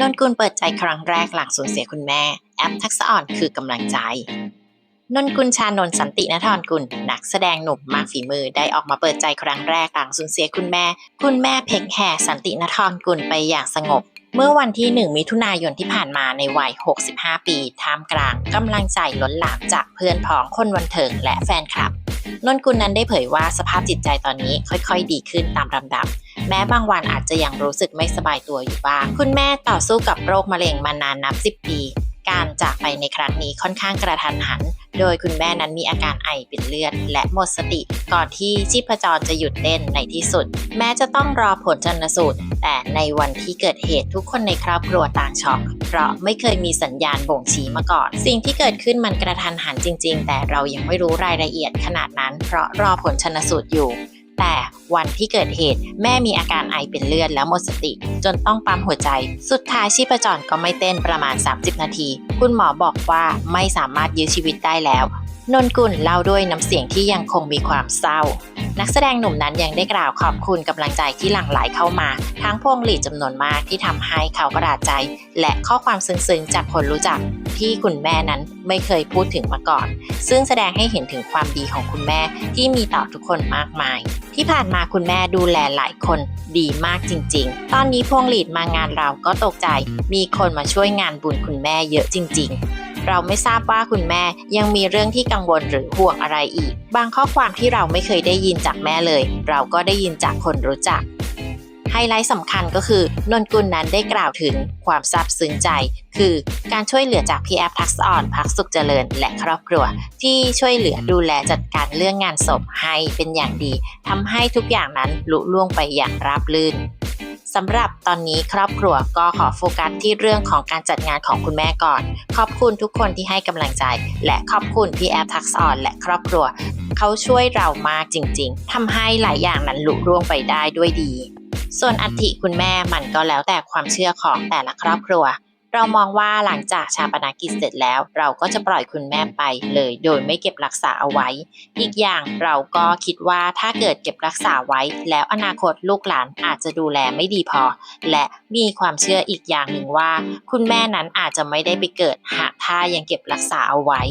นนกุลเปิดใจครั้งแรกหลังสูญเสียคุณแม่ แอปทักษะอ่อนคือกำลังใจ นนกุลชานนท์สันตินทรกุล นักแสดงหนุ่มมากฝีมือได้ออกมาเปิดใจครั้งแรกหลังสูญเสียคุณแม่ คุณแม่เพ็กแห่สันตินทรกุลไปอย่างสงบ เมื่อวันที่ 1 มิถุนายนที่ผ่านมาในวัย 65 ปี ท่ามกลางกำลังใจล้นหลามจากเพื่อนพ้องคนบันเทิงและแฟนคลับนนกุลนั้นได้เผยว่าสภาพจิตใจตอนนี้ค่อยๆ ดีขึ้นตามลำดับ แม้บางวันอาจจะยังรู้สึกไม่สบายตัวอยู่บ้าง คุณแม่ต่อสู้กับโรคมะเร็งมานานนับ 10 ปี การจากไปในครั้งนี้ค่อนข้างกระทันหัน โดยคุณแม่นั้นมีอาการไอเป็นเลือด และหมดสติ ก่อนที่ชีพจรจะหยุดเต้นในที่สุด แม้จะต้องรอผลชันสูตร แต่ในวันที่เกิดเหตุทุกคนในครอบครัวต่างช็อกเพราะไม่เคยมีสัญญาณบ่งชี้มาก่อน สิ่งที่เกิดขึ้นมันกระทันหันจริง ๆ แต่เรายังไม่รู้รายละเอียดขนาดนั้น เพราะรอผลชันสูตรอยู่ แต่วันที่เกิดเหตุแม่มีอาการไอเป็นเลือดแล้วหมดสติ จนต้องปั๊มหัวใจ สุดท้ายชีพจรก็ไม่เต้นประมาณ 30 นาที คุณหมอบอกว่าไม่สามารถยื้อชีวิตได้แล้ว นนกุลเล่าด้วยน้ำเสียงที่ยังคงมีความเศร้า นักแสดงหนุ่มนั้นยังได้กล่าวขอบคุณกำลังใจที่หลั่งไหลเข้ามา ทั้งพวงหลีดจำนวนมากที่ทำให้เขาประหลาดใจ และข้อความซึ้งๆ จากคนรู้จักที่คุณแม่นั้นไม่เคยพูดถึงมาก่อน ซึ่งแสดงให้เห็นถึงความดีของคุณแม่ที่มีต่อทุกคนมากมาย ที่ผ่านมาคุณแม่ดูแลหลายคนดีมากจริง ๆ ตอนนี้พวงหลีดมางานเราก็ตกใจ มีคนมาช่วยงานบุญคุณแม่เยอะจริง ๆ เราไม่ทราบว่าคุณแม่ยังมีเรื่องที่กังวลหรือห่วงอะไรอีก บางข้อความที่เราไม่เคยได้ยินจากแม่เลย เราก็ได้ยินจากคนรู้จักไฮไลท์สำคัญก็คือนนกุลนั้นได้กล่าวถึงความซาบซึ้งใจ คือการช่วยเหลือจากพี่แอฟทักษอ่อนพักสุขเจริญ และครอบครัว ที่ช่วยเหลือดูแลจัดการเรื่องงานศพให้เป็นอย่างดีทำให้ทุกอย่างนั้นลุล่วงไปอย่างราบรื่น สำหรับตอนนี้ครอบครัวก็ขอโฟกัสที่เรื่องของการจัดงานของคุณแม่ก่อน ขอบคุณทุกคนที่ให้กำลังใจ และขอบคุณพี่แอฟทักษอนและครอบครัว เขาช่วยเรามากจริง ๆทำให้หลายอย่างนั้นลุร่วงไปได้ด้วยดี ส่วนอัฐิคุณแม่มันก็แล้วแต่ความเชื่อของแต่ละครอบครัว เรามองว่าหลังจากชาปนากิจเสร็จแล้ว เราก็จะปล่อยคุณแม่ไปเลย โดยไม่เก็บรักษาเอาไว้ อีกอย่างเราก็คิดว่าถ้าเกิดเก็บรักษาไว้ แล้วอนาคตลูกหลานอาจจะดูแลไม่ดีพอ และมีความเชื่ออีกอย่างหนึ่งว่า คุณแม่นั้นอาจจะไม่ได้ไปเกิดหากถ้ายังเก็บรักษาเอาไว้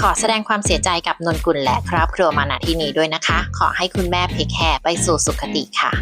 ขอแสดงความเสียใจกับนนกุลและครอบครัวมาณที่นี้ด้วยนะคะ ขอให้คุณแม่เพคแคร์ไปสู่สุขติค่ะ